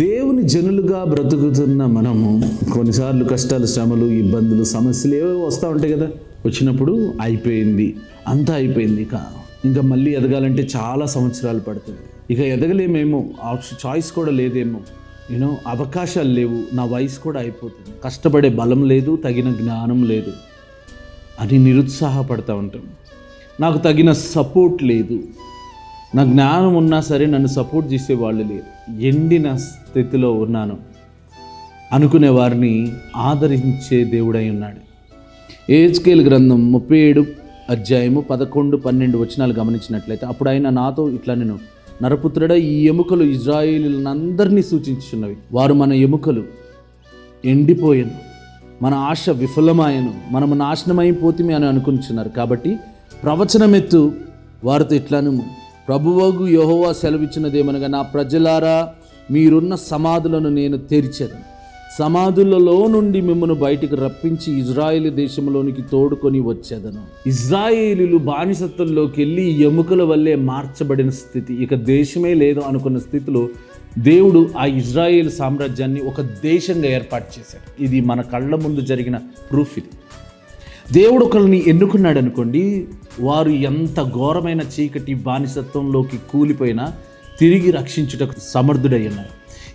దేవుని జనులుగా బ్రతుకుతున్న మనము కొన్నిసార్లు కష్టాలు శ్రమలు ఇబ్బందులు సమస్యలు ఏవో వస్తూ ఉంటాయి కదా. వచ్చినప్పుడు అయిపోయింది. అంతా అయిపోయింది ఇక. ఇంకా మళ్ళీ ఎదగాలంటే చాలా సంవత్సరాలు పడుతుంది. ఇక ఎదగలేమేమో. ఆప్షన్ చాయిస్ కూడా లేదేమో. యూనో అవకాశాలు లేవు. నా వయసు కూడా అయిపోతుంది. కష్టపడే బలం లేదు తగిన జ్ఞానం లేదు. అని నిరుత్సాహపడతా ఉంటాం. నాకు తగిన సపోర్ట్ లేదు. నా జ్ఞానం ఉన్నా సరే నన్ను సపోర్ట్ చేసే వాళ్ళు లేరు. ఎండిన స్థితిలో ఉన్నాను. అనుకునే వారిని ఆదరించే దేవుడై ఉన్నాడు. ఏజ్కేల్ గ్రంథం ముప్పై ఏడు అధ్యాయము పదకొండు పన్నెండు వచనాలు గమనించినట్లయితే అప్పుడు ఆయన నాతో ఇట్లా నేను నరపుత్రుడ ఈ ఎముకలు ఇజ్రాయిలీలందరినీ సూచించున్నవి వారు మన ఎముకలు ఎండిపోయాను. మన ఆశ విఫలమాయను. మనము నాశనమైపోతుమే అని అనుకుంటున్నారు. కాబట్టి ప్రవచనమెత్తు వారితో ఇట్లాను ప్రభువగు యహోవా సెలవిచ్చినదేమనగా నా ప్రజలారా మీరున్న సమాధులను నేను తెరిచేదను. సమాధులలో నుండి మిమ్మల్ని బయటికి రప్పించి ఇజ్రాయేల్ దేశంలోనికి తోడుకొని వచ్చేదను. ఇజ్రాయేలీలు బానిసత్వంలోకి వెళ్ళి ఎముకల వల్లే మార్చబడిన స్థితి. ఇక దేశమే లేదు అనుకున్న స్థితిలో దేవుడు ఆ ఇజ్రాయేల్ సామ్రాజ్యాన్ని ఒక దేశంగా ఏర్పాటు చేశాడు. ఇది మన కళ్ళ ముందు జరిగిన ప్రూఫ్ ఇది. దేవుడు ఒకరిని ఎన్నుకున్నాడు అనుకోండి వారు ఎంత ఘోరమైన చీకటి బానిసత్వంలోకి కూలిపోయినా తిరిగి రక్షించుటకు సమర్థుడై ఉన్నారు.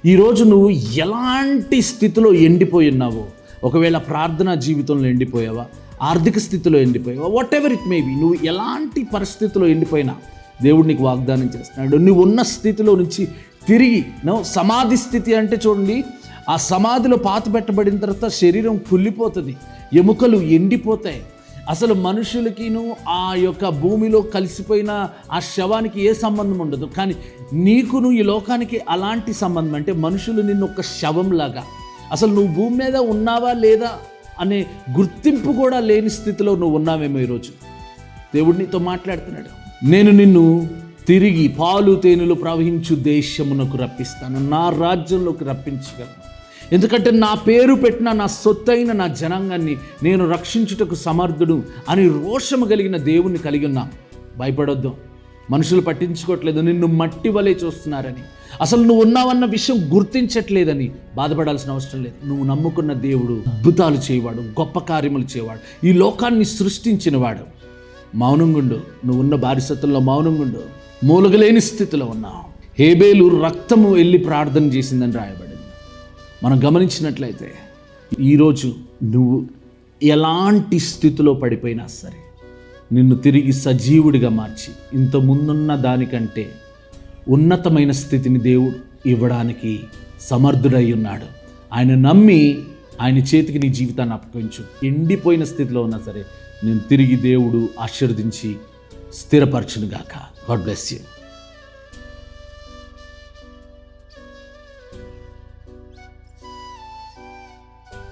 ఈరోజు నువ్వు ఎలాంటి స్థితిలో ఎండిపోయి ఉన్నావో ఒకవేళ ప్రార్థనా జీవితంలో ఎండిపోయావా ఆర్థిక స్థితిలో ఎండిపోయావా whatever it may be నువ్వు ఎలాంటి పరిస్థితిలో ఎండిపోయినా దేవుడు నీకు వాగ్దానం చేస్తున్నాడు. నువ్వు ఉన్న స్థితిలో నుంచి తిరిగి నువ్వు సమాధి స్థితి అంటే చూడండి ఆ సమాధిలో పాత పెట్టబడిన తర్వాత శరీరం కుళ్ళిపోతుంది ఎముకలు ఎండిపోతాయి. అసలు మనుషులకిను ఆ యొక్క భూమిలో కలిసిపోయిన ఆ శవానికి ఏ సంబంధం ఉండదు. కానీ నీకును ఈ లోకానికి అలాంటి సంబంధం అంటే మనుషులు నిన్ను ఒక శవంలాగా. అసలు నువ్వు భూమి మీద ఉన్నావా లేదా అనే గుర్తింపు కూడా లేని స్థితిలో నువ్వు ఉన్నావేమో ఈరోజు. దేవుడు నీతో మాట్లాడుతున్నాడు. నేను నిన్ను తిరిగి పాలు తేనెలు ప్రవహించు దేశమునకు రప్పిస్తాను. నా రాజ్యంలోకి రప్పించగలను. ఎందుకంటే నా పేరు పెట్టిన నా సొత్తైన నా జనాంగాన్ని నేను రక్షించుటకు సమర్థుడు అని రోషము కలిగిన దేవుణ్ణి కలిగి ఉన్నా. భయపడొద్దు. మనుషులు పట్టించుకోవట్లేదు. నిన్ను మట్టి వలె చూస్తున్నారని. అసలు నువ్వు ఉన్నావన్న విషయం గుర్తించట్లేదని బాధపడాల్సిన అవసరం లేదు. నువ్వు నమ్ముకున్న దేవుడు అద్భుతాలు చేయవాడు గొప్ప కార్యములు చేయవాడు ఈ లోకాన్ని సృష్టించినవాడు. మౌనంగుండు. నువ్వు ఉన్న బారిసత్తుల్లో మౌనంగుండు. మూలగలేని స్థితిలో ఉన్నావు. హేబేలు రక్తము వెళ్ళి ప్రార్థన చేసిందని రాయబడి మనం గమనించినట్లయితే ఈరోజు నువ్వు ఎలాంటి స్థితిలో పడిపోయినా సరే నిన్ను తిరిగి సజీవుడిగా మార్చి ఇంత ముందున్న దానికంటే ఉన్నతమైన స్థితిని దేవుడు ఇవ్వడానికి సమర్థుడై ఉన్నాడు. ఆయన నమ్మి ఆయన చేతికి నీ జీవితాన్ని అప్పగించు. ఎండిపోయిన స్థితిలో ఉన్నా సరే నేను తిరిగి దేవుడు ఆశీర్వదించి స్థిరపరచునుగాక. God bless you